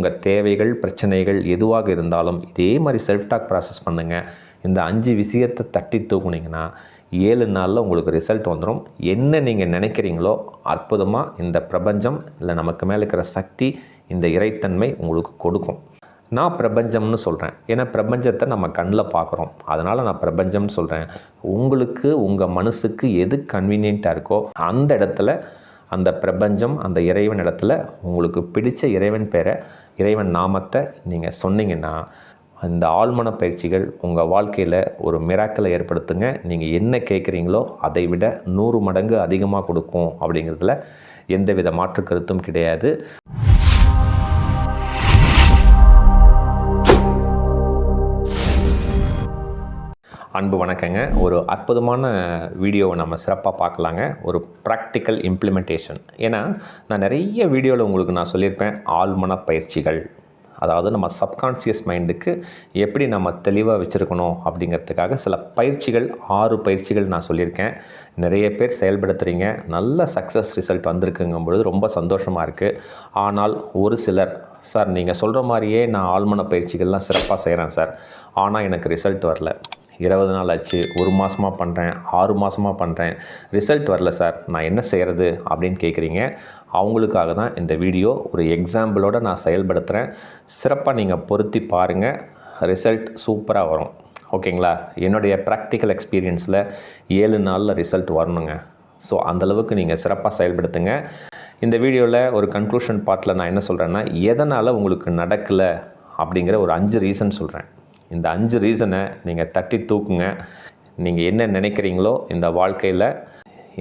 உங்கள் தேவைகள் பிரச்சனைகள் எதுவாக இருந்தாலும் இதே மாதிரி செல்ஃப் டாக் ப்ராசஸ் பண்ணுங்கள் இந்த அஞ்சு விஷயத்தை தட்டி தூக்குனீங்கன்னா ஏழு நாளில் உங்களுக்கு ரிசல்ட் வந்துடும் என்ன நீங்கள் நினைக்கிறீங்களோ அற்புதமாக இந்த பிரபஞ்சம் இல்லை நமக்கு மேலே இருக்கிற சக்தி இந்த இறைத்தன்மை உங்களுக்கு கொடுக்கும். நான் பிரபஞ்சம்னு சொல்கிறேன் ஏன்னா பிரபஞ்சத்தை நம்ம கண்ணில் பார்க்குறோம் அதனால் நான் பிரபஞ்சம்னு சொல்கிறேன் உங்களுக்கு உங்கள் மனசுக்கு எது கன்வீனியண்ட்டாக இருக்கோ அந்த இடத்துல அந்த பிரபஞ்சம் அந்த இறைவன் இடத்துல உங்களுக்கு பிடித்த இறைவன் பேரை இறைவன் நாமத்தை நீங்கள் சொன்னீங்கன்னா அந்த ஆழ்மன பயிற்சிகள் உங்கள் வாழ்க்கையில் ஒரு மிராக்களை ஏற்படுத்துங்க. நீங்கள் என்ன கேட்குறீங்களோ அதை விட நூறு மடங்கு அதிகமாக கொடுக்கும் அப்படிங்கிறதுல எந்தவித மாற்று கருத்தும் கிடையாது. அன்பு வணக்கங்க. ஒரு அற்புதமான வீடியோவை நம்ம சிறப்பாக பார்க்கலாங்க. ஒரு ப்ராக்டிக்கல் இம்ப்ளிமெண்டேஷன் ஏன்னா நான் நிறைய வீடியோவில் உங்களுக்கு நான் சொல்லியிருப்பேன் ஆழ்மன பயிற்சிகள் அதாவது நம்ம சப்கான்ஷியஸ் மைண்டுக்கு எப்படி நம்ம தெளிவாக வச்சுருக்கணும் அப்படிங்கிறதுக்காக சில பயிற்சிகள் ஆறு பயிற்சிகள் நான் சொல்லியிருக்கேன். நிறைய பேர் செயல்படுத்துகிறீங்க நல்ல சக்ஸஸ் ரிசல்ட் வந்திருக்குங்கும் பொழுது ரொம்ப சந்தோஷமாக இருக்குது ஆனால் ஒரு சிலர் சார் நீங்கள் சொல்கிற மாதிரியே நான் ஆழ்மன பயிற்சிகள்லாம் சிறப்பாக செய்கிறேன் சார் ஆனால் எனக்கு ரிசல்ட் வரல. இருபது நாள் ஆச்சு ஒரு மாதமாக பண்ணுறேன் ஆறு மாதமாக பண்ணுறேன் ரிசல்ட் வரல சார் நான் என்ன செய்கிறது அப்படின்னு கேட்குறீங்க அவங்களுக்காக தான் இந்த வீடியோ ஒரு எக்ஸாம்பிளோடு நான் செயல்படுத்துகிறேன் சிறப்பாக நீங்கள் பொருத்தி பாருங்கள் ரிசல்ட் சூப்பராக வரும். ஓகேங்களா என்னுடைய ப்ராக்டிக்கல் எக்ஸ்பீரியன்ஸில் ஏழு நாளில் ரிசல்ட் வரணுங்க. ஸோ அந்தளவுக்கு நீங்கள் சிறப்பாக செயல்படுத்துங்க. இந்த வீடியோவில் ஒரு கன்க்ளூஷன் பார்ட்டில் நான் என்ன சொல்கிறேன்னா எதனால் உங்களுக்கு நடக்கலை அப்படிங்கிற ஒரு அஞ்சு ரீசன் சொல்கிறேன் இந்த அஞ்சு ரீசனை நீங்கள் தட்டி தூக்குங்க. நீங்கள் என்ன நினைக்கிறீங்களோ இந்த வாழ்க்கையில்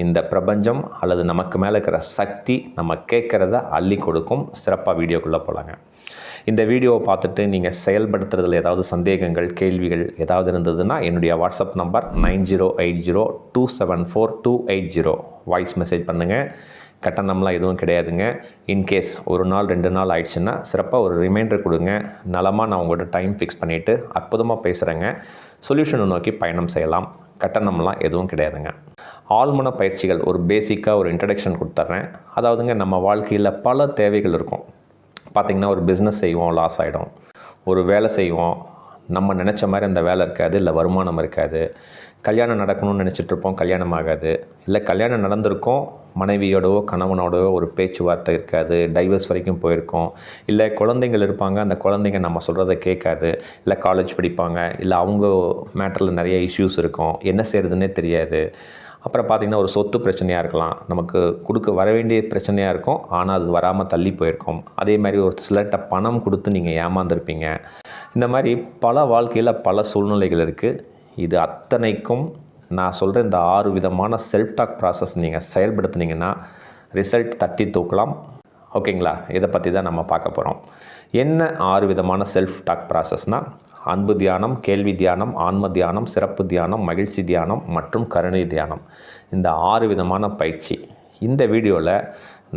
இந்த பிரபஞ்சம் அல்லது நமக்கு மேலே இருக்கிற சக்தி நம்ம கேட்குறத அள்ளி கொடுக்கும். சிறப்பாக வீடியோக்குள்ளே போகலாங்க இந்த வீடியோவை பார்த்துட்டு நீங்கள் செயல்படுத்துறதுல ஏதாவது சந்தேகங்கள் கேள்விகள் ஏதாவது இருந்ததுன்னா என்னுடைய WhatsApp number nine zero eight zero two seven four two eight zero. Voice message பண்ணுங்கள் கட்டணம்லாம் எதுவும் கிடையாதுங்க. இன்கேஸ் ஒரு நாள் ரெண்டு நாள் ஆயிடுச்சுன்னா சிறப்பாக ஒரு ரிமைண்டர் கொடுங்க. நலமாக நான் உங்கள்கிட்ட டைம் ஃபிக்ஸ் பண்ணிவிட்டு அற்புதமாக பேசுகிறேங்க சொல்யூஷனை நோக்கி பயணம் செய்யலாம். கட்டணம்லாம் எதுவும் கிடையாதுங்க. ஆழ்மன பயிற்சிகள் ஒரு பேசிக்காக ஒரு இன்ட்ரடக்ஷன் கொடுத்துட்றேன் அதாவதுங்க நம்ம வாழ்க்கையில் பல தேவைகள் இருக்கும். பார்த்திங்கன்னா ஒரு பிஸ்னஸ் செய்வோம் லாஸ் ஆகிடும் ஒரு வேலை செய்வோம். நம்ம நினச்ச மாதிரி அந்த வேலை இருக்காது இல்லை வருமானம் இருக்காது. கல்யாணம் நடக்கணும்னு நினச்சிட்ருப்போம் கல்யாணம் ஆகாது. இல்லை கல்யாணம் நடந்திருக்கோம் மனைவியோடவோ கணவனோடவோ ஒரு பேச்சுவார்த்தை இருக்காது. டைவர்ஸ் வரைக்கும் போயிருக்கோம். இல்லை குழந்தைங்கள் இருப்பாங்க. அந்த குழந்தைங்க நம்ம சொல்கிறத கேட்காது. இல்லை காலேஜ் படிப்பாங்க. இல்லை அவங்க மேட்டரில் நிறைய இஷ்யூஸ் இருக்கும். என்ன செய்கிறதுனே தெரியாது. அப்புறம் பார்த்திங்கன்னா ஒரு சொத்து பிரச்சனையாக இருக்கலாம். நமக்கு கொடுக்க வர வேண்டிய பிரச்சனையாக இருக்கும். ஆனால் அது வராமல் தள்ளி போயிருக்கும். அதே மாதிரி ஒரு சிலர்கிட்ட பணம் கொடுத்து நீங்கள் ஏமாந்துருப்பீங்க. இந்த மாதிரி பல வாழ்க்கையில் பல சூழ்நிலைகள் இருக்குது இது அத்தனைக்கும் நான் சொல்கிற இந்த ஆறு விதமான செல்ஃப் டாக் ப்ராசஸ் நீங்கள் செயல்படுத்துனீங்கன்னா ரிசல்ட் தட்டி தூக்கலாம். ஓகேங்களா? இதை பற்றி தான் நம்ம பார்க்க போகிறோம் என்ன ஆறு விதமான செல்ஃப் டாக் ப்ராசஸ்னால் அன்பு தியானம் கேள்வி தியானம் ஆன்ம தியானம் சிறப்பு தியானம் மகிழ்ச்சி தியானம் மற்றும் கருணை தியானம். இந்த ஆறு விதமான பயிற்சி. இந்த வீடியோவில்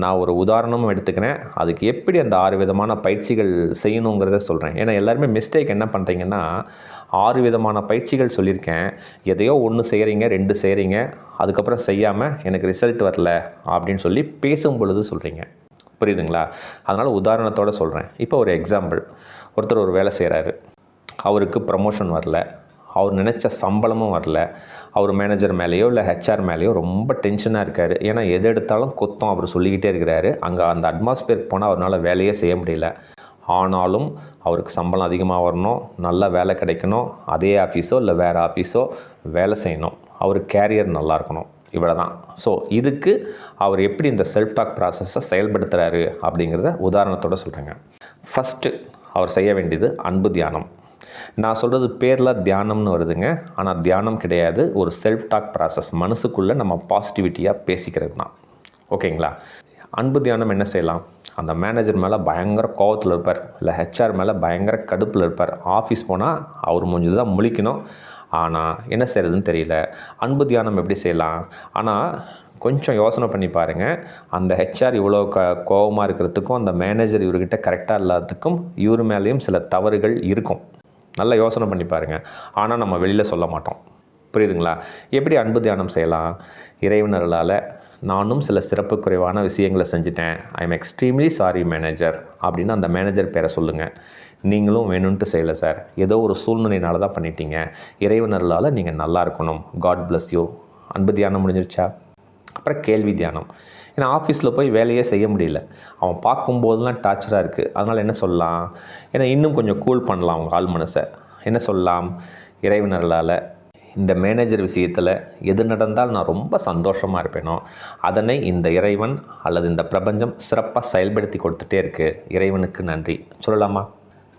நான் ஒரு உதாரணமும் எடுத்துக்கிறேன். அதுக்கு எப்படி அந்த ஆறு விதமான பயிற்சிகள் செய்யணுங்கிறத சொல்கிறேன் ஏன்னா எல்லாருமே மிஸ்டேக் என்ன பண்ணுறீங்கன்னா ஆறு விதமான பயிற்சிகள் சொல்லியிருக்கேன். எதையோ ஒன்று செய்கிறீங்க ரெண்டு செய்கிறீங்க அதுக்கப்புறம் செய்யாமல் எனக்கு ரிசல்ட் வரல அப்படின்னு சொல்லி பேசும் பொழுது சொல்கிறீங்க புரியுதுங்களா? அதனால் உதாரணத்தோடு சொல்கிறேன் இப்போ ஒரு எக்ஸாம்பிள் ஒருத்தர் ஒரு வேலை செய்கிறாரு அவருக்கு ப்ரமோஷன் வரல. அவர் நினச்ச சம்பளமும் வரல. அவர் மேனேஜர் மேலேயோ இல்லை ஹெச்ஆர் மேலேயோ ரொம்ப டென்ஷனாக இருக்கார். ஏன்னா எது எடுத்தாலும் கொத்தம் அவர் சொல்லிக்கிட்டே இருக்கிறாரு. அங்கே அந்த அட்மாஸ்பியர் போனால் அவரால் வேலையே செய்ய முடியல. ஆனாலும் அவருக்கு சம்பளம் அதிகமாக வரணும். நல்ல வேலை கிடைக்கணும். அதே ஆஃபீஸோ இல்லை வேறு ஆஃபீஸோ வேலை செய்யணும். அவர் கேரியர் நல்லா இருக்கணும். இவ்வளோ தான் ஸோ இதுக்கு அவர் எப்படி இந்த செல்ஃப் டாக் ப்ராசஸை செயல்படுத்துகிறாரு அப்படிங்கிறத உதாரணத்தோடு சொல்கிறேங்க ஃபஸ்ட்டு அவர் செய்ய வேண்டியது அன்பு தியானம். நான் சொல்கிறது பேரில் தியானம்னு வருதுங்க. ஆனால் தியானம் கிடையாது. ஒரு செல்ஃப் டாக் ப்ராசஸ் மனசுக்குள்ளே நம்ம பாசிட்டிவிட்டியாக பேசிக்கிறது தான் ஓகேங்களா? அன்பு தியானம் என்ன செய்யலாம்? அந்த மேனேஜர் மேலே பயங்கர கோவத்தில் இருப்பார். இல்லை ஹெச்ஆர் மேலே பயங்கர கடுப்பில் இருப்பார். ஆஃபீஸ் போனால் அவர் முடிஞ்சது தான் முழிக்கணும். ஆனால் என்ன செய்கிறதுன்னு தெரியல. அன்பு தியானம் எப்படி செய்யலாம்? ஆனால் கொஞ்சம் யோசனை பண்ணி பாருங்கள் அந்த ஹெச்ஆர் இவ்வளோ க கோபமாக இருக்கிறதுக்கும் அந்த மேனேஜர் இவர்கிட்ட கரெக்டாக இல்லாததுக்கும் இவர் மேலேயும் சில தவறுகள் இருக்கும். நல்லா யோசனை பண்ணி பாருங்கள் ஆனால் நம்ம வெளியில் சொல்ல மாட்டோம். புரியுதுங்களா? எப்படி அன்பு தியானம் செய்யலாம்? இறைவனர்களால் நானும் சில சிறப்பு குறைவான விஷயங்களை செஞ்சுட்டேன். I am extremely sorry manager அப்படின்னு அந்த மேனேஜர் பேரை சொல்லுங்கள் நீங்களும் வேணும்ன்ட்டு செய்யலை சார் ஏதோ ஒரு சூழ்நிலையினால தான் பண்ணிட்டீங்க. இறைவனர்களால் நீங்கள் நல்லா இருக்கணும். காட் பிளஸ் யூ அன்பு தியானம் முடிஞ்சிருச்சா? அப்புறம் கேள்வி தியானம். ஏன்னா ஆஃபீஸில் போய் வேலையே செய்ய முடியல. அவன் பார்க்கும்போதெல்லாம் டார்ச்சராக இருக்குது அதனால் என்ன சொல்லலாம்? ஏன்னா இன்னும் கொஞ்சம் கூல் பண்ணலாம் அவங்க ஆள் மனசை. என்ன சொல்லலாம்? இறைவனர்களால் இந்த மேனேஜர் விஷயத்தில் எது நடந்தால் நான் ரொம்ப சந்தோஷமாக இருப்பேனோ அதனை இந்த இறைவன் அல்லது இந்த பிரபஞ்சம் சிறப்பாக செயல்படுத்தி கொடுத்துட்டே இருக்குது இறைவனுக்கு நன்றி. சொல்லலாமா?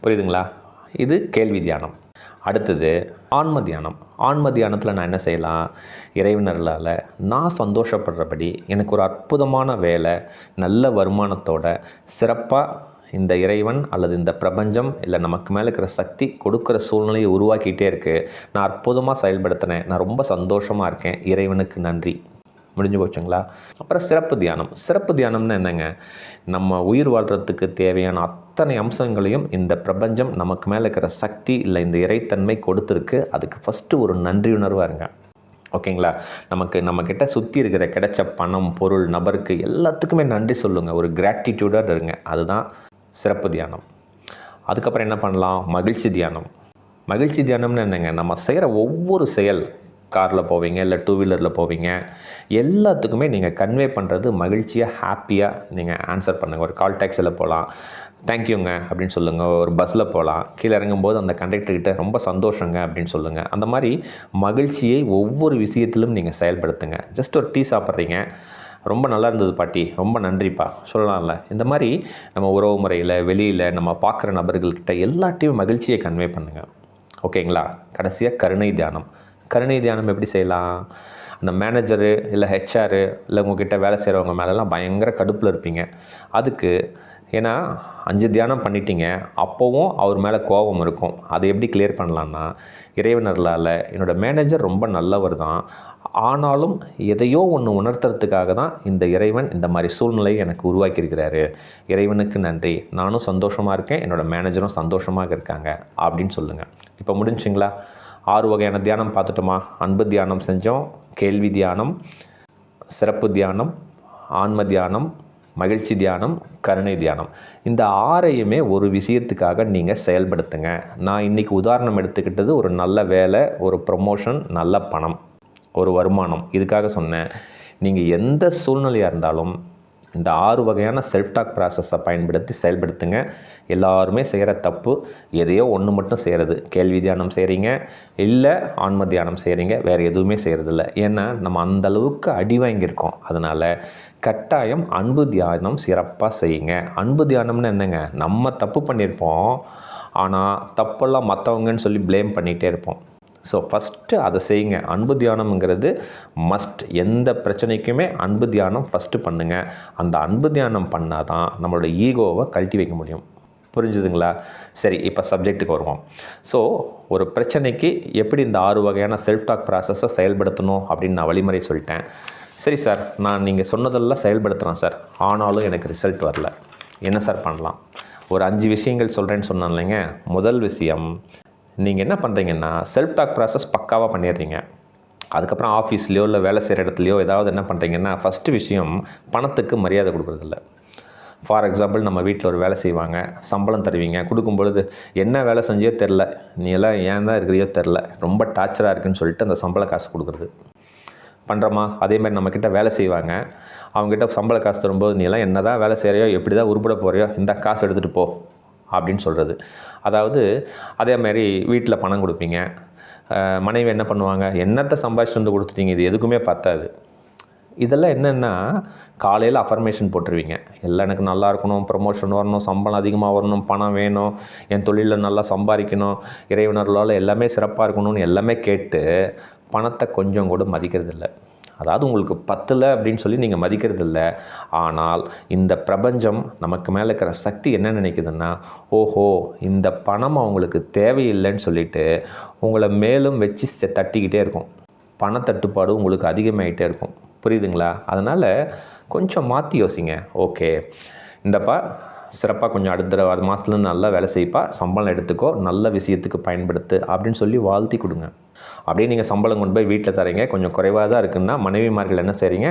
புரியுதுங்களா? இது கேள்வி தியானம். அடுத்தது ஆன்ம தியானம். ஆன்ம தியானத்தில் நான் என்ன செய்யலாம்? இறைவினர்களால் நான் சந்தோஷப்படுறபடி எனக்கு ஒரு அற்புதமான வேலை நல்ல வருமானத்தோட சிறப்பாக இந்த இறைவன் அல்லது இந்த பிரபஞ்சம் இல்லை நமக்கு மேலே இருக்கிற சக்தி கொடுக்குற சூழ்நிலையை உருவாக்கிட்டே இருக்குது நான் அற்புதமாக செயல்படுத்தினேன் நான் ரொம்ப சந்தோஷமாக இருக்கேன். இறைவனுக்கு நன்றி. முடிஞ்சு போச்சுங்களா? அப்புறம் சிறப்பு தியானம். சிறப்பு தியானம்னு என்னங்க? நம்ம உயிர் வாழ்கிறதுக்கு தேவையான அத்தனை அம்சங்களையும் இந்த பிரபஞ்சம் நமக்கு மேலே இருக்கிற சக்தி இல்லை இந்த இறைத்தன்மை கொடுத்துருக்கு. அதுக்கு ஃபஸ்ட்டு ஒரு நன்றியுணர்வாக இருங்க. ஓகேங்களா? நமக்கு நம்மக்கிட்ட சுற்றி இருக்கிற கிடைச்ச பணம் பொருள் நபருக்கு எல்லாத்துக்குமே நன்றி சொல்லுங்கள் ஒரு கிராட்டிடியூடாக இருங்க. அதுதான் சிறப்பு தியானம். அதுக்கப்புறம் என்ன பண்ணலாம்? மகிழ்ச்சி தியானம். மகிழ்ச்சி தியானம்னு என்னங்க? நம்ம செய்கிற ஒவ்வொரு செயல் காரில் போவீங்க இல்லை டூ வீலரில் போவீங்க எல்லாத்துக்குமே நீங்கள் கன்வே பண்ணுறது மகிழ்ச்சியாக ஹாப்பியாக நீங்கள் ஆன்சர் பண்ணுங்கள் ஒரு கால் டாக்ஸியில் போகலாம் தேங்க்யூங்க அப்படின்னு சொல்லுங்கள் ஒரு பஸ்ஸில் போகலாம் கீழே இறங்கும்போது அந்த கண்டக்டர்கிட்ட ரொம்ப சந்தோஷங்க அப்படின்னு சொல்லுங்கள் அந்த மாதிரி மகிழ்ச்சியை ஒவ்வொரு விஷயத்திலும் நீங்கள் செயல்படுத்துங்க. ஜஸ்ட் ஒரு டீ சாப்பிட்றீங்க ரொம்ப நல்லா இருந்தது பாட்டி ரொம்ப நன்றிப்பா. சொல்லலாம்ல. இந்த மாதிரி நம்ம உறவு முறையில் வெளியில் நம்ம பார்க்குற நபர்கள்கிட்ட எல்லாத்தையும் மகிழ்ச்சியை கன்வே பண்ணுங்கள் ஓகேங்களா? கடைசியாக கருணை தியானம். கருணை தியானம் எப்படி செய்யலாம்? அந்த மேனேஜரு இல்லை ஹெச்ஆரு இல்லை உங்ககிட்ட வேலை செய்கிறவங்க மேலெல்லாம் பயங்கர கடுப்பில் இருப்பீங்க. அதுக்கு ஏன்னா அஞ்சு தியானம் பண்ணிட்டீங்க. அப்போவும் அவர் மேலே கோபம் இருக்கும். அதை எப்படி கிளியர் பண்ணலான்னா இறைவனர்களால் என்னோடய மேனேஜர் ரொம்ப நல்லவர் தான். ஆனாலும் எதையோ ஒன்று உணர்த்துறதுக்காக தான் இந்த இறைவன் இந்த மாதிரி சூழ்நிலையை எனக்கு உருவாக்கியிருக்கிறாரு. இறைவனுக்கு நன்றி. நானும் சந்தோஷமாக இருக்கேன். என்னோடய மேனேஜரும் சந்தோஷமாக இருக்காங்க. அப்படின்னு சொல்லுங்கள் இப்போ முடிஞ்சுங்களா ஆறு வகையான தியானம் பார்த்துட்டோமா? அன்பு தியானம் செஞ்சோம் கேள்வி தியானம் சிறப்பு தியானம் ஆன்ம தியானம் மகிழ்ச்சி தியானம் கருணை தியானம். இந்த ஆறையுமே ஒரு விஷயத்துக்காக நீங்கள் செயல்படுத்துங்க. நான் இன்றைக்கி உதாரணம் எடுத்துக்கிட்டது ஒரு நல்ல வேலை ஒரு ப்ரொமோஷன் நல்ல பணம் ஒரு வருமானம். இதுக்காக சொன்னேன். நீங்கள் எந்த சூழ்நிலையாக இருந்தாலும் இந்த ஆறு வகையான செல்ஃப் டாக் ப்ராசஸை பயன்படுத்தி செயல்படுத்துங்க. எல்லாருமே செய்கிற தப்பு எதையோ ஒன்று மட்டும் செய்கிறது கேள்வி தியானம் செய்கிறீங்க இல்லை ஆன்ம தியானம் செய்கிறீங்க வேறு எதுவுமே செய்கிறதில்ல ஏன்னா நம்ம அந்த அளவுக்கு அடி வாங்கியிருக்கோம். அதனால் கட்டாயம் அன்பு தியானம் சிறப்பாக செய்யுங்க. அன்பு தியானம்னு என்னங்க? நம்ம தப்பு பண்ணியிருப்போம் ஆனால் தப்பெல்லாம் மற்றவங்கன்னு சொல்லி ப்ளேம் பண்ணிகிட்டே இருப்போம். ஸோ ஃபஸ்ட்டு அதை செய்யுங்க. அன்பு தியானம்ங்கிறது மஸ்ட் எந்த பிரச்சனைக்குமே அன்பு தியானம் ஃபஸ்ட்டு பண்ணுங்கள் அந்த அன்பு தியானம் பண்ணால் தான் நம்மளோட ஈகோவை கழட்டி வைக்க முடியும். புரிஞ்சுதுங்களா? சரி இப்போ சப்ஜெக்ட்டுக்கு வருவோம். ஸோ ஒரு பிரச்சனைக்கு எப்படி இந்த ஆறு வகையான செல்ஃப் டாக் ப்ராசஸை செயல்படுத்தணும் அப்படின்னு நான் வழிமுறை சொல்லிட்டேன். சரி சார் நான் நீங்கள் சொன்னதெல்லாம் செயல்படுத்துகிறேன் சார் ஆனாலும் எனக்கு ரிசல்ட் வரல. என்ன சார் பண்ணலாம்? ஒரு அஞ்சு விஷயங்கள் சொல்கிறேன்னு சொன்னேன் இல்லைங்க. முதல் விஷயம் நீங்கள் என்ன பண்ணுறீங்கன்னா செல்ஃப் டாக் ப்ராசஸ் பக்காவாக பண்ணிடுறீங்க. அதுக்கப்புறம் ஆஃபீஸ்லேயோ இல்லை வேலை செய்கிற இடத்துலையோ ஏதாவது என்ன பண்ணுறீங்கன்னா ஃபஸ்ட்டு விஷயம் பணத்துக்கு மரியாதை கொடுக்குறதில்ல. ஃபார் எக்ஸாம்பிள் நம்ம வீட்டில் ஒரு வேலை செய்வாங்க சம்பளம் தருவீங்க கொடுக்கும் பொழுது என்ன வேலை செஞ்சியோ தெரில நீ எல்லாம் ஏன் தான் இருக்கிறியோ தெரில ரொம்ப டார்ச்சராக இருக்குன்னு சொல்லிட்டு அந்த சம்பள காசு கொடுக்குறது. பண்ணுறோமா அதேமாதிரி நம்மக்கிட்ட வேலை செய்வாங்க அவங்ககிட்ட சம்பள காசு தரும்போது நீ எல்லாம் என்ன தான் வேலை செய்கிறையோ எப்படி தான் உருப்பட போகிறையோ இந்த காசு எடுத்துகிட்டு போ அப்படின்னு சொல்கிறது அதாவது அதே மாதிரி வீட்டில் பணம் கொடுப்பீங்க. மனைவி என்ன பண்ணுவாங்க? என்னத்தை சம்பாதிச்சுட்டு வந்து கொடுத்துட்டீங்க? இது எதுக்குமே பத்தாது. இதெல்லாம் என்னென்னா காலையில் அஃபர்மேஷன் போட்டுருவீங்க. எல்லாம் எனக்கு நல்லா இருக்கணும் ப்ரமோஷன் வரணும் சம்பளம் அதிகமாக வரணும் பணம் வேணும் என் தொழிலில் நல்லா சம்பாதிக்கணும் இறைவனர்களால் எல்லாமே சிறப்பாக இருக்கணும்னு எல்லாமே கேட்டு பணத்தை கொஞ்சம் கூட மதிக்கிறதில்ல. அதாவது உங்களுக்கு பத்தில் அப்படின்னு சொல்லி நீங்கள் மதிக்கிறது இல்லை ஆனால் இந்த பிரபஞ்சம் நமக்கு மேலே இருக்கிற சக்தி என்ன நினைக்குதுன்னா ஓஹோ இந்த பணம் அவங்களுக்கு தேவையில்லைன்னு சொல்லிட்டு உங்களை மேலும் வச்சு தட்டிக்கிட்டே இருக்கும். பணத்தட்டுப்பாடு உங்களுக்கு அதிகமாகிட்டே இருக்கும். புரியுதுங்களா? அதனால் கொஞ்சம் மாற்றி யோசிங்க. ஓகே. இந்தப்பா சிறப்பாக கொஞ்சம் அடுத்த மாதத்துலேருந்து நல்லா வேலை செய்ப்பா. சம்பளம் எடுத்துக்கோ. நல்ல விஷயத்துக்கு பயன்படுத்து அப்படின்னு சொல்லி வாழ்த்தி கொடுங்க. அப்படியே நீங்கள் சம்பளம் கொண்டு போய் வீட்டில் தரீங்க. கொஞ்சம் குறைவாக தான் இருக்குன்னா மனைவிமார்கள் என்ன செய்றீங்க?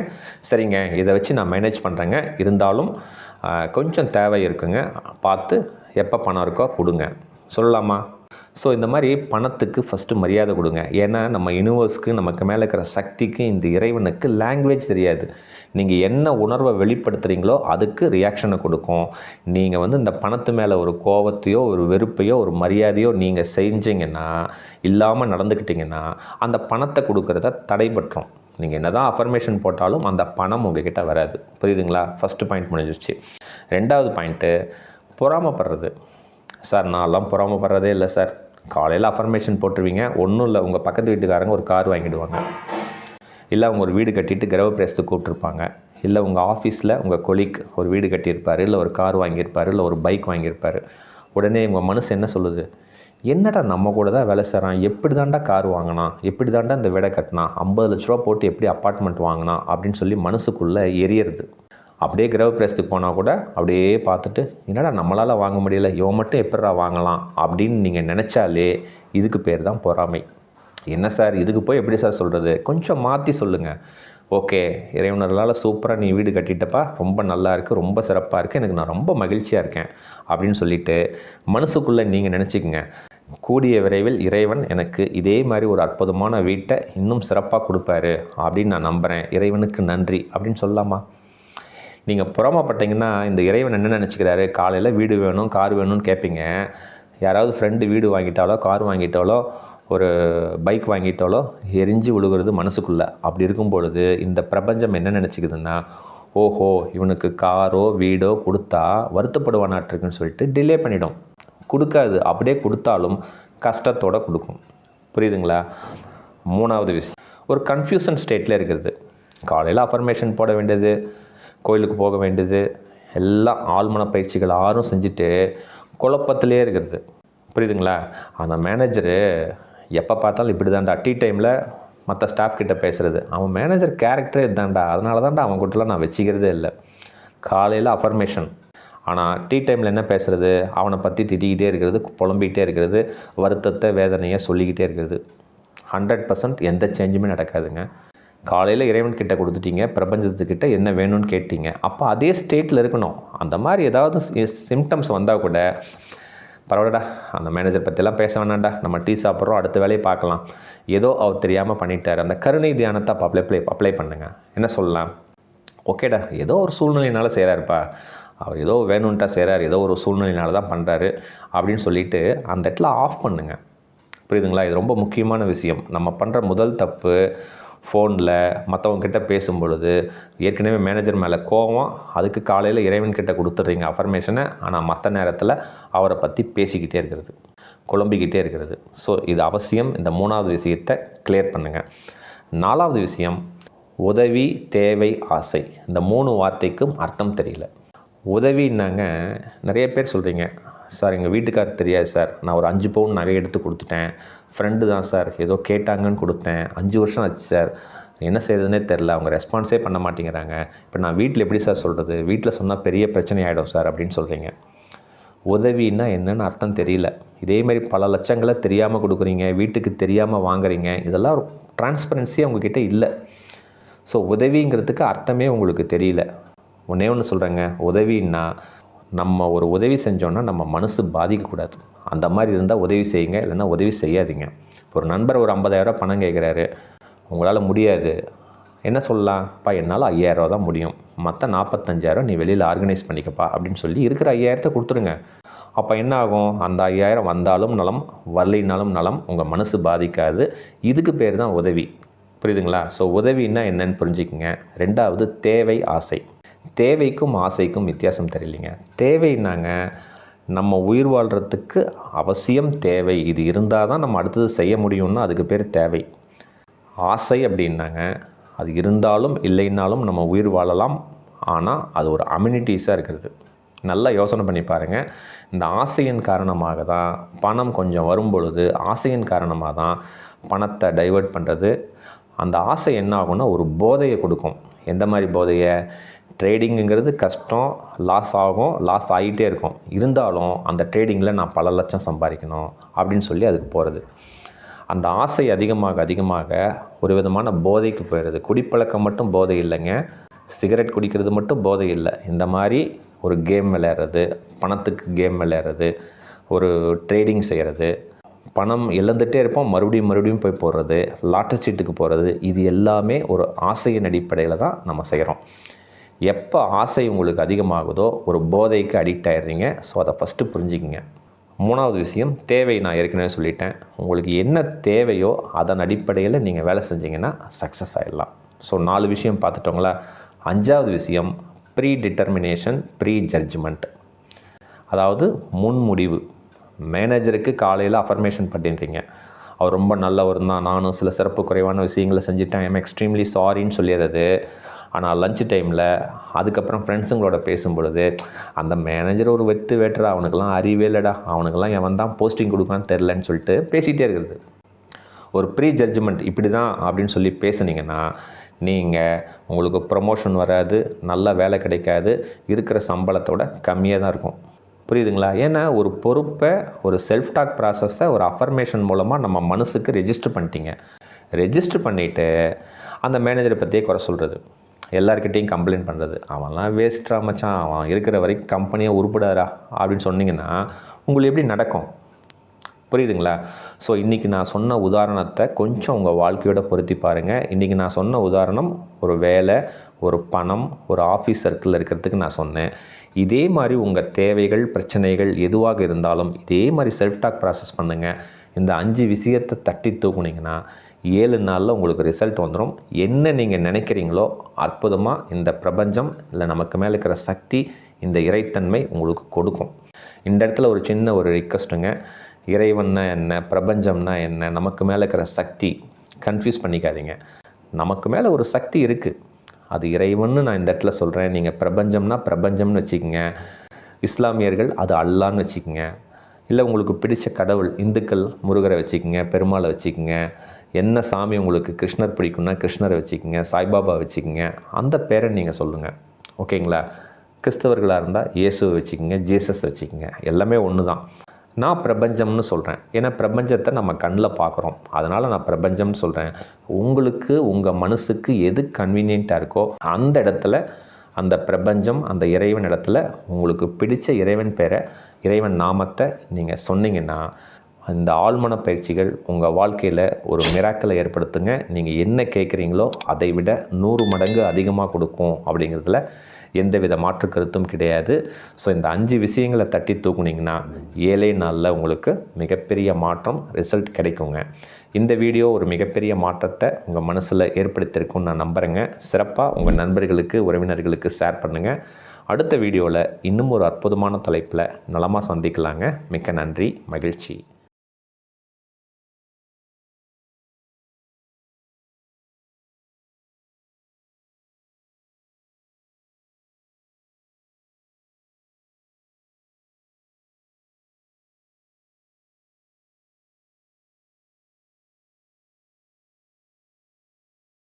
சரிங்க இதை வச்சு நான் மேனேஜ் பண்ணுறேங்க இருந்தாலும் கொஞ்சம் தேவை இருக்குங்க. பார்த்து எப்போ பணம் இருக்கோ கொடுங்க. சொல்லலாமா? ஸோ இந்த மாதிரி பணத்துக்கு ஃபஸ்ட்டு மரியாதை கொடுங்க. ஏன்னா நம்ம யூனிவர்ஸ்க்கு நமக்கு மேலே இருக்கிற சக்திக்கு இந்த இறைவனுக்கு லாங்குவேஜ் தெரியாது. நீங்கள் என்ன உணர்வை வெளிப்படுத்துகிறீங்களோ அதுக்கு ரியாக்ஷனை கொடுக்கும். நீங்கள் வந்து இந்த பணத்து மேலே ஒரு கோவத்தையோ ஒரு வெறுப்பையோ ஒரு மரியாதையோ நீங்கள் செஞ்சீங்கன்னா இல்லாமல் நடந்துக்கிட்டிங்கன்னா அந்த பணத்தை கொடுக்குறத தடைபற்றும் நீங்கள் என்ன தான் அஃபர்மேஷன் போட்டாலும் அந்த பணம் உங்ககிட்ட வராது. புரியுதுங்களா? ஃபஸ்ட்டு பாயிண்ட் முடிஞ்சிருச்சு. ரெண்டாவது பாயிண்ட்டு பொறாமப்படுறது. சார் நான்லாம் பொறாமப்படுறதே இல்லை சார். காலையில் அஃபர்மேஷன் போட்டுருவீங்க. ஒன்றும் இல்லை உங்கள் பக்கத்து வீட்டுக்காரங்க ஒரு கார் வாங்கிடுவாங்க. இல்லை அவங்க ஒரு வீடு கட்டிட்டு கிரகப்பிரேசத்துக்கு கூப்பிட்ருப்பாங்க இல்லை உங்கள் ஆஃபீஸில் உங்கள் கொலிக் ஒரு வீடு கட்டியிருப்பார் இல்லை ஒரு கார் வாங்கியிருப்பார் இல்லை ஒரு பைக் வாங்கியிருப்பார். உடனே உங்கள் மனசு என்ன சொல்லுது? என்னடா நம்ம கூட தான் வேலை செய்கிறான் எப்படி தாண்டா கார் வாங்கினான்? எப்படி தாண்டா இந்த வீடை கட்டினான்? ஐம்பது லட்ச ரூபா போட்டு எப்படி அப்பார்ட்மெண்ட் வாங்கினான்? அப்படின்னு சொல்லி மனசுக்குள்ளே எரியறது. அப்படியே கிரகப்பிரவேசத்துக்கு போனால் கூட அப்படியே பார்த்துட்டு என்னடா நம்மளால் வாங்க முடியல இவன் மட்டும் எப்படா வாங்கலாம்? அப்படின்னு நீங்கள் நினச்சாலே இதுக்கு பேர் தான் பொறாமை. என்ன சார் இதுக்கு போய் எப்படி சார் சொல்கிறது கொஞ்சம் மாற்றி சொல்லுங்கள் ஓகே இறைவனர்களால் சூப்பராக நீ வீடு கட்டிட்டப்பா ரொம்ப நல்லா இருக்குது ரொம்ப சிறப்பாக இருக்குது எனக்கு நான் ரொம்ப மகிழ்ச்சியாக இருக்கேன் அப்படின்னு சொல்லிட்டு மனசுக்குள்ளே நீங்கள் நினச்சிக்கங்க. கூடிய விரைவில் இறைவன் எனக்கு இதே மாதிரி ஒரு அற்புதமான வீட்டை இன்னும் சிறப்பாக கொடுப்பாரு அப்படின்னு நான் நம்புகிறேன் இறைவனுக்கு நன்றி அப்படின்னு சொல்லலாமா? நீங்கள் புறமப்பட்டீங்கன்னா இந்த இறைவன் என்ன நினச்சிக்கிறாரு? காலையில் வீடு வேணும் கார் வேணும்னு கேட்பீங்க யாராவது ஃப்ரெண்டு வீடு வாங்கிட்டாலோ கார் வாங்கிட்டாலோ ஒரு பைக் வாங்கிட்டாலோ எரிஞ்சு விழுகிறது மனசுக்குள்ளே. அப்படி இருக்கும் பொழுது இந்த பிரபஞ்சம் என்ன நினச்சிக்குதுன்னா ஓஹோ இவனுக்கு காரோ வீடோ கொடுத்தா வருத்தப்படுவானாட்டிருக்குன்னு சொல்லிட்டு டிலே பண்ணிடும். கொடுக்காது. அப்படியே கொடுத்தாலும் கஷ்டத்தோடு கொடுக்கும். புரியுதுங்களா? மூணாவது விஷயம். ஒரு கன்ஃபியூஷன் ஸ்டேட்டில் இருக்கிறது. காலையில் அஃபர்மேஷன் போட வேண்டியது. கோயிலுக்கு போக வேண்டியது. எல்லாம் ஆழ்மன பயிற்சிகள் ஆறும் செஞ்சுட்டு குழப்பத்திலே இருக்கிறது. புரியுதுங்களா? அந்த மேனேஜரு எப்போ பார்த்தாலும் இப்படி தான்டா டீ டைமில் மற்ற ஸ்டாஃப் கிட்ட பேசுகிறது அவன் மேனேஜர் கேரக்டரே இதுதான்டா அதனால தான்டா அவன் கூட்டலாம் நான் வச்சுக்கிறதே இல்லை. காலையில் அஃபர்மேஷன் ஆனால் டீ டைமில் என்ன பேசுகிறது அவனை பற்றி திட்டிக்கிட்டே இருக்கிறது புலம்பிக்கிட்டே இருக்கிறது வருத்தத்தை வேதனையை சொல்லிக்கிட்டே இருக்கிறது. ஹண்ட்ரட் பர்சன்ட் எந்த சேஞ்சுமே நடக்காதுங்க. காலையில் இறைவன் கிட்ட கொடுத்துட்டீங்க பிரபஞ்சத்துக்கிட்ட என்ன வேணும்னு கேட்டீங்க. அப்போ அதே ஸ்டேட்டில் இருக்கணும். அந்த மாதிரி ஏதாவது சிம்டம்ஸ் வந்தால் கூட பரவாயில்லடா அந்த மேனேஜர் பற்றிலாம் பேச வேணாம்டா. நம்ம டீ சாப்பிட்றோம் அடுத்த வேலையை பார்க்கலாம். ஏதோ அவர் தெரியாமல் பண்ணிட்டார். அந்த கருணை தியானத்தை அப்போ அப்ளை அப்ளை அப்ளை பண்ணுங்க. என்ன சொல்லலாம்? ஓகேடா ஏதோ ஒரு சூழ்நிலையினால் செய்கிறாருப்பா அவர் ஏதோ வேணும்ன்ட்டா செய்கிறார் ஏதோ ஒரு சூழ்நிலையினால தான் பண்ணுறாரு அப்படின்னு சொல்லிட்டு அந்த இடத்துல ஆஃப் பண்ணுங்கள் புரியுதுங்களா? இது ரொம்ப முக்கியமான விஷயம். நம்ம பண்ணுற முதல் தப்பு ஃபோனில் மற்றவங்கக்கிட்ட பேசும் பொழுது ஏற்கனவே மேனேஜர் மேலே கோவம் அதுக்கு காலையில் இறைவன்கிட்ட கொடுத்துட்றீங்க அஃபர்மேஷனை ஆனால் மற்ற நேரத்தில் அவரை பற்றி பேசிக்கிட்டே இருக்கிறது குழம்பிக்கிட்டே இருக்கிறது. ஸோ இது அவசியம். இந்த மூணாவது விஷயத்தை கிளியர் பண்ணுங்கள் நாலாவது விஷயம் உதவி தேவை ஆசை. இந்த மூணு வார்த்தைக்கும் அர்த்தம் தெரியல. உதவின்னாங்க நிறைய பேர் சொல்கிறீங்க. சார் எங்கள் வீட்டுக்கார் தெரியாது சார். நான் ஒரு அஞ்சு பவுன் நகை எடுத்து கொடுத்துட்டேன். ஃப்ரெண்டு தான் சார். ஏதோ கேட்டாங்கன்னு கொடுத்தேன். அஞ்சு வருஷம் ஆச்சு சார். என்ன செய்யறதுனே தெரில அவங்க ரெஸ்பான்ஸே பண்ண மாட்டேங்கிறாங்க. இப்போ நான் வீட்டில் எப்படி சார் சொல்கிறது வீட்டில் சொன்னால் பெரிய பிரச்சனை ஆகிடும் சார் அப்படின்னு சொல்கிறீங்க உதவின்னா என்னன்னு அர்த்தம் தெரியல. இதே மாதிரி பல லட்சங்களை தெரியாமல் கொடுக்குறீங்க வீட்டுக்கு தெரியாமல் வாங்குறீங்க. இதெல்லாம் டிரான்ஸ்பரன்சி அவங்கக்கிட்ட இல்லை. ஸோ உதவிங்கிறதுக்கு அர்த்தமே உங்களுக்கு தெரியல. ஒன்றே ஒன்று சொல்கிறேங்க உதவின்னா நம்ம ஒரு உதவி செஞ்சோன்னா நம்ம மனசு பாதிக்கக்கூடாது. அந்த மாதிரி இருந்தால் உதவி செய்யுங்க இல்லைன்னா உதவி செய்யாதீங்க. ஒரு நண்பர் ஒரு ஐம்பதாயிரரூபா பணம் கேட்குறாரு. உங்களால் முடியாது. என்ன சொல்லலாம்ப்பா என்னால் ஐயாயிரரூவா தான் முடியும். மற்ற நாற்பத்தஞ்சாயிரம் நீ வெளியில் ஆர்கனைஸ் பண்ணிக்கப்பா அப்படின்னு சொல்லி இருக்கிற ஐயாயிரத்தை கொடுத்துருங்க. அப்போ என்ன ஆகும்? அந்த ஐயாயிரம் வந்தாலும் நலம் வரலினாலும் நலம் உங்கள் மனசு பாதிக்காது. இதுக்கு பேர் தான் உதவி. புரியுதுங்களா? ஸோ உதவின்னா என்னன்னு புரிஞ்சுக்கங்க. ரெண்டாவது தேவை ஆசை. தேவைக்கும் ஆசைக்கும் வித்தியாசம் தெரியலைங்க. தேவைன்னாங்க நம்ம உயிர் வாழ்கிறதுக்கு அவசியம் தேவை. இது இருந்தால் தான் நம்ம அடுத்தது செய்ய முடியும்னா அதுக்கு பேர் தேவை. ஆசை அப்படின்னாங்க அது இருந்தாலும் இல்லைன்னாலும் நம்ம உயிர் வாழலாம். ஆனால் அது ஒரு அம்யூனிட்டிஸாக இருக்கிறது. நல்லா யோசனை பண்ணி பாருங்கள் இந்த ஆசையின் காரணமாக தான் பணம் கொஞ்சம் வரும் பொழுது ஆசையின் காரணமாக தான் பணத்தை டைவர்ட் பண்ணுறது அந்த ஆசை என்ன ஆகும்னா ஒரு போதையை கொடுக்கும். எந்த மாதிரி போதையை? ட்ரேடிங்குங்கிறது கஷ்டம் லாஸ் ஆகும் லாஸ் ஆகிட்டே இருக்கும். இருந்தாலும் அந்த ட்ரேடிங்கில் நான் பல லட்சம் சம்பாதிக்கணும் அப்படின்னு சொல்லி அதுக்கு போகிறது அந்த ஆசை அதிகமாக அதிகமாக ஒரு விதமான போதைக்கு போயிடுது. குடிப்பழக்கம் மட்டும் போதை இல்லைங்க. சிகரெட் குடிக்கிறது மட்டும் போதை இல்லை. இந்த மாதிரி ஒரு கேம் விளையாடுறது பணத்துக்கு கேம் விளையாடுறது ஒரு ட்ரேடிங் செய்கிறது பணம் இழந்துகிட்டே இருப்போம் மறுபடியும் மறுபடியும் போய் போடுறது லாட்டரி சீட்டுக்கு போகிறது இது எல்லாமே ஒரு ஆசையின் அடிப்படையில் தான் நம்ம செய்கிறோம் எப்போ ஆசை உங்களுக்கு அதிகமாகுதோ ஒரு போதைக்கு அடிக்ட் ஆயிடுறீங்க. ஸோ அதை ஃபஸ்ட்டு புரிஞ்சுக்கிங்க. மூணாவது விஷயம் தேவை நான் ஏற்கனவே சொல்லிட்டேன். உங்களுக்கு என்ன தேவையோ அதன் அடிப்படையில் நீங்கள் வேலை செஞ்சீங்கன்னா சக்ஸஸ் ஆகிடலாம் ஸோ நாலு விஷயம் பார்த்துட்டோங்களா? அஞ்சாவது விஷயம் ப்ரீ டிட்டர்மினேஷன் ப்ரீ ஜட்ஜ்மெண்ட் அதாவது முன்முடிவு. மேனேஜருக்கு காலையில் அஃபர்மேஷன் பண்ணிடுறீங்க. அவர் ரொம்ப நல்லவர் தான் நானும் சில சிறப்பு குறைவான விஷயங்களை செஞ்சுட்டேன். ஐம் எக்ஸ்ட்ரீம்லி சாரின்னு சொல்லிடுறது. ஆனால் லஞ்ச் டைமில் அதுக்கப்புறம் ஃப்ரெண்ட்ஸுங்களோட பேசும் பொழுது அந்த மேனேஜர் ஒரு வெத்து வேட்டுறா அவனுக்கெல்லாம் அறிவே இல்லைடா அவனுக்கெல்லாம் எவன் தான் போஸ்டிங் கொடுக்கான்னு தெரிலன்னு சொல்லிட்டு பேசிகிட்டே இருக்கிறது. ஒரு ப்ரீ ஜட்ஜ்மெண்ட் இப்படி தான் அப்படின்னு சொல்லி பேசுனீங்கன்னா நீங்கள் உங்களுக்கு ப்ரமோஷன் வராது நல்ல வேலை கிடைக்காது இருக்கிற சம்பளத்தோட கம்மியாக தான் இருக்கும். புரியுதுங்களா? ஏன்னா ஒரு பொறுப்பை ஒரு செல்ஃப் டாக் ப்ராசஸை ஒரு அஃபர்மேஷன் மூலமாக நம்ம மனசுக்கு ரெஜிஸ்டர் பண்ணிட்டீங்க. ரெஜிஸ்டர் பண்ணிவிட்டு அந்த மேனேஜரை பற்றியே குறை சொல்கிறது எல்லாருக்கிட்டேயும் கம்ப்ளைண்ட் பண்ணுறது அவன்லாம் வேஸ்ட்ரா மச்சான். அவன் இருக்கிற வரைக்கும் கம்பெனியை உருப்படாரா அப்படின்னு சொன்னீங்கன்னா உங்களுக்கு எப்படி நடக்கும்? புரியுதுங்களா? ஸோ இன்றைக்கி நான் சொன்ன உதாரணத்தை கொஞ்சம் உங்கள் வாழ்க்கையோட பொருத்தி பாருங்கள் இன்றைக்கி நான் சொன்ன உதாரணம் ஒரு வேலை ஒரு பணம் ஒரு ஆஃபீஸ் சர்க்கிளில் இருக்கிறதுக்கு நான் சொன்னேன். இதே மாதிரி உங்கள் தேவைகள் பிரச்சனைகள் எதுவாக இருந்தாலும் இதே மாதிரி செல்ஃப் டாக் ப்ராசஸ் பண்ணுங்கள் இந்த அஞ்சு விஷயத்தை தட்டி தூக்குனீங்கன்னா ஏழு நாளில் உங்களுக்கு ரிசல்ட் வந்துடும் என்ன நீங்கள் நினைக்கிறீங்களோ அற்புதமாக இந்த பிரபஞ்சம் இல்லை நமக்கு மேலே இருக்கிற சக்தி இந்த இறைத்தன்மை உங்களுக்கு கொடுக்கும். இந்த இடத்துல ஒரு சின்ன ஒரு ரிக்வஸ்ட்டுங்க இறைவன்னா என்ன பிரபஞ்சம்னா என்ன நமக்கு மேலே இருக்கிற சக்தி கன்ஃபியூஸ் பண்ணிக்காதீங்க. நமக்கு மேலே ஒரு சக்தி இருக்குது அது இறைவன்னு நான் இந்த இடத்துல சொல்கிறேன் நீங்கள் பிரபஞ்சம்னா பிரபஞ்சம்னு வச்சுக்கோங்க. இஸ்லாமியர்கள் அது அல்லான்னு வச்சுக்கோங்க. இல்லை உங்களுக்கு பிடித்த கடவுள் இந்துக்கள் முருகரை வச்சுக்கோங்க பெருமாளை வச்சுக்கோங்க. என்ன சாமி உங்களுக்கு கிருஷ்ணர் பிடிக்கும்னா கிருஷ்ணரை வச்சுக்கோங்க சாய்பாபா வச்சுக்கோங்க அந்த பேரை நீங்கள் சொல்லுங்கள் ஓகேங்களா? கிறிஸ்தவர்களாக இருந்தால் இயேசுவை வச்சுக்கோங்க ஜீசஸ் வச்சுக்கோங்க. எல்லாமே ஒன்று தான் நான் பிரபஞ்சம்னு சொல்கிறேன் ஏன்னா பிரபஞ்சத்தை நம்ம கண்ணில் பார்க்குறோம் அதனால் நான் பிரபஞ்சம்னு சொல்கிறேன் உங்களுக்கு உங்கள் மனசுக்கு எது கன்வீனியண்ட்டாக இருக்கோ அந்த இடத்துல அந்த பிரபஞ்சம் அந்த இறைவன் இடத்துல உங்களுக்கு பிடித்த இறைவன் பேரை இறைவன் நாமத்தை நீங்கள் சொன்னீங்கன்னா இந்த ஆழ்மன பயிற்சிகள் உங்கள் வாழ்க்கையில் ஒரு மிராக்களை ஏற்படுத்துங்க. நீங்கள் என்ன கேட்குறீங்களோ அதை விட நூறு மடங்கு அதிகமாக கொடுக்கும் அப்படிங்கிறதுல எந்தவித மாற்று கருத்தும் கிடையாது. ஸோ இந்த அஞ்சு விஷயங்களை தட்டி தூக்குனீங்கன்னா ஏழே நாளில் உங்களுக்கு மிகப்பெரிய மாற்றம் ரிசல்ட் கிடைக்குங்க. இந்த வீடியோ ஒரு மிகப்பெரிய மாற்றத்தை உங்கள் மனசில் ஏற்படுத்தியிருக்கும்னு நான் நம்புகிறேங்க சிறப்பாக உங்கள் நண்பர்களுக்கு உறவினர்களுக்கு ஷேர் பண்ணுங்கள் அடுத்த வீடியோவில் இன்னும் ஒரு அற்புதமான தலைப்பில் நலமாக சந்திக்கலாங்க. மிக்க நன்றி மகிழ்ச்சி.